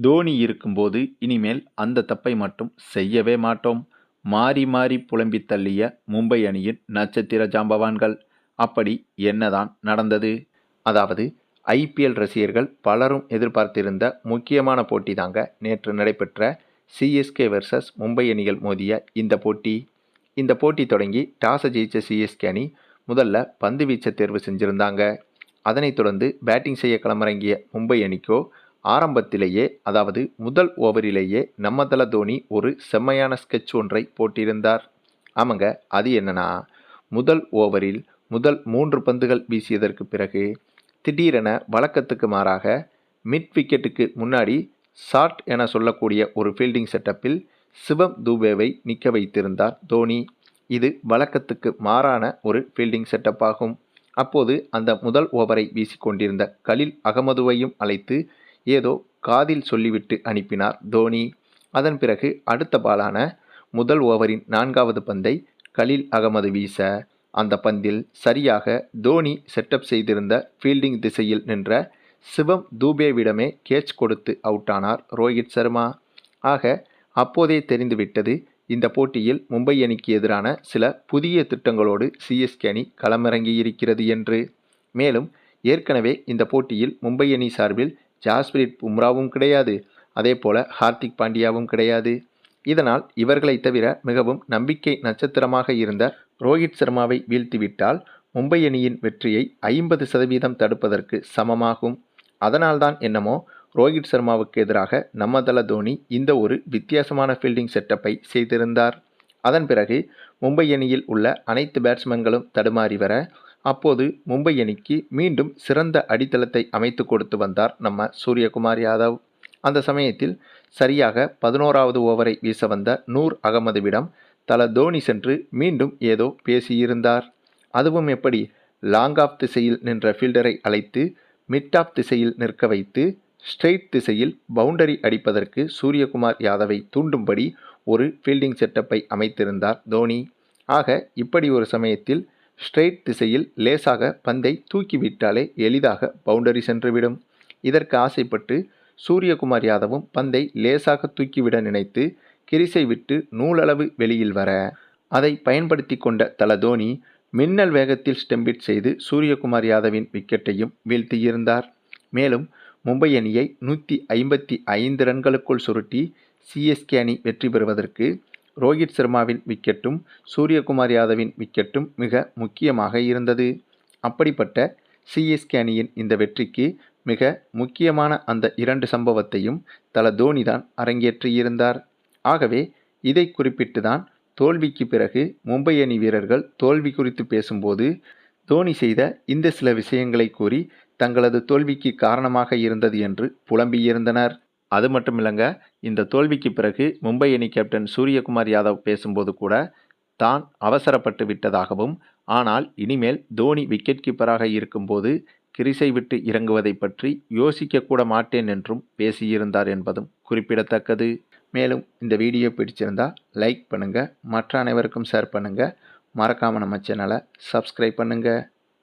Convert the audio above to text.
தோனி இருக்கும்போது இனிமேல் அந்த தப்பை மட்டும் செய்யவே மாட்டோம். மாறி மாறி புலம்பி தள்ளிய மும்பை அணியின் நட்சத்திர ஜாம்பவான்கள். அப்படி என்னதான் நடந்தது? அதாவது ஐபிஎல் ரசிகர்கள் பலரும் எதிர்பார்த்திருந்த முக்கியமான போட்டி தாங்க நேற்று நடைபெற்ற சிஎஸ்கே வெர்சஸ் மும்பை அணிகள் மோதிய இந்த போட்டி. இந்த போட்டி தொடங்கி டாஸை ஜெயிச்ச சிஎஸ்கே அணி முதல்ல பந்து வீச்சை தேர்வு செஞ்சுருந்தாங்க. அதனைத் தொடர்ந்து பேட்டிங் செய்ய களமிறங்கிய மும்பை அணிக்கோ ஆரம்பத்திலேயே அதாவது முதல் ஓவரிலேயே நம்ம தல தோனி ஒரு செம்மையான ஸ்கெட்ச் ஒன்றை போட்டிருந்தார். ஆமாங்க அது என்னன்னா முதல் ஓவரில் முதல் மூன்று பந்துகள் வீசியதற்கு பிறகு திடீரென வழக்கத்துக்கு மாறாக மிட் விக்கெட்டுக்கு முன்னாடி ஷார்ட் என சொல்லக்கூடிய ஒரு ஃபீல்டிங் செட்டப்பில் சிவம் தூபேவை நிற்க வைத்திருந்தார் தோனி. இது வழக்கத்துக்கு மாறான ஒரு ஃபீல்டிங் செட்டப் ஆகும் அப்போது அந்த முதல் ஓவரை வீசிக்கொண்டிருந்த கலில் அகமதுவையும் அழைத்து ஏதோ காதில் சொல்லிவிட்டு அனுப்பினார் தோனி. அதன் பிறகு அடுத்த பாலான முதல் ஓவரின் நான்காவது பந்தை கலில் அகமது வீச. அந்த பந்தில் சரியாக தோனி செட்டப் செய்திருந்த ஃபீல்டிங் திசையில் நின்ற சிவம் தூபேவிடமே கேட்ச் கொடுத்து அவுட்டானார் ரோஹித் சர்மா. ஆக அப்போதே தெரிந்துவிட்டது இந்த போட்டியில் மும்பை அணிக்கு எதிரான சில புதிய திட்டங்களோடு சிஎஸ்கே அணி களமிறங்கியிருக்கிறது என்று. மேலும் ஏற்கனவே இந்த போட்டியில் மும்பை அணி சார்பில் ஜாஸ்பிரித் பும்ராவும் கிடையாது. அதே போல ஹார்திக் பாண்டியாவும் கிடையாது. இதனால் இவர்களை தவிர மிகவும் நம்பிக்கை நட்சத்திரமாக இருந்த ரோஹித் சர்மாவை வீழ்த்திவிட்டால் மும்பை அணியின் வெற்றியை ஐம்பது சதவீதம் தடுப்பதற்கு சமமாகும். அதனால்தான் என்னமோ ரோஹித் சர்மாவுக்கு எதிராக நம்மதல தோனி இந்த ஒரு வித்தியாசமான ஃபீல்டிங் செட்டப்பை செய்திருந்தார். அதன் பிறகு மும்பை அணியில் உள்ள அனைத்து பேட்ஸ்மேன்களும் தடுமாறி வர அப்போது மும்பை அணிக்கு மீண்டும் சிறந்த அடித்தளத்தை அமைத்து கொடுத்து வந்தார் நம்ம சூரியகுமார் யாதவ். அந்த சமயத்தில் சரியாக பதினோராவது ஓவரை வீச வந்த நூர் அகமதுவிடம் தல தோனி சென்று மீண்டும் ஏதோ பேசியிருந்தார். அதுவும் எப்படி? லாங் ஆஃப் திசையில் நின்ற ஃபீல்டரை அழைத்து மிட் ஆஃப் திசையில் நிற்க வைத்து ஸ்ட்ரெயிட் திசையில் பவுண்டரி அடிப்பதற்கு சூரியகுமார் யாதவை தூண்டும்படி ஒரு ஃபீல்டிங் செட்டப்பை அமைத்திருந்தார் தோனி. ஆக இப்படி ஒரு சமயத்தில் ஸ்ட்ரெயிட் திசையில் லேசாக பந்தை தூக்கிவிட்டாலே எளிதாக பவுண்டரி சென்றுவிடும். இதற்கு ஆசைப்பட்டு சூரியகுமார் யாதவும் பந்தை லேசாக தூக்கிவிட நினைத்து கிரிசை விட்டு நூலளவு வெளியில் வர அதை பயன்படுத்தி கொண்ட தல தோனி மின்னல் வேகத்தில் ஸ்டெம்பிட் செய்து சூரியகுமார் யாதவின் விக்கெட்டையும் வீழ்த்தியிருந்தார். மேலும் மும்பை அணியை நூற்றி ஐம்பத்தி ஐந்து ரன்களுக்குள் சுருட்டி சிஎஸ்கே அணி வெற்றி பெறுவதற்கு ரோஹித் சர்மாவின் விக்கெட்டும் சூரியகுமார் யாதவின் விக்கெட்டும் மிக முக்கியமாக இருந்தது. அப்படிப்பட்ட சிஎஸ்கே அணியின் இந்த வெற்றிக்கு மிக முக்கியமான அந்த இரண்டு சம்பவத்தையும் தல தோனி தான் அரங்கேற்றியிருந்தார். ஆகவே இதை குறிப்பிட்டு தான் தோல்விக்கு பிறகு மும்பை அணி வீரர்கள் தோல்வி குறித்து பேசும்போது தோனி செய்த இந்த சில விஷயங்களை கூறி தங்களது தோல்விக்கு காரணமாக இருந்தது என்று புலம்பியிருந்தனர். அது மட்டும் இல்லைங்க இந்த தோல்விக்கு பிறகு மும்பை அணி கேப்டன் சூரியகுமார் யாதவ் பேசும்போது கூட தான் அவசரப்பட்டு விட்டதாகவும் ஆனால் இனிமேல் தோனி விக்கெட் கீப்பராக இருக்கும்போது கிரிசை விட்டு இறங்குவதை பற்றி யோசிக்கக்கூட மாட்டேன் என்றும் பேசியிருந்தார் என்பதும் குறிப்பிடத்தக்கது. மேலும் இந்த வீடியோ பிடிச்சிருந்தா லைக் பண்ணுங்கள் மற்ற அனைவருக்கும் ஷேர் பண்ணுங்கள் மறக்காமல் நம்ம சேனலை சப்ஸ்கிரைப் பண்ணுங்கள்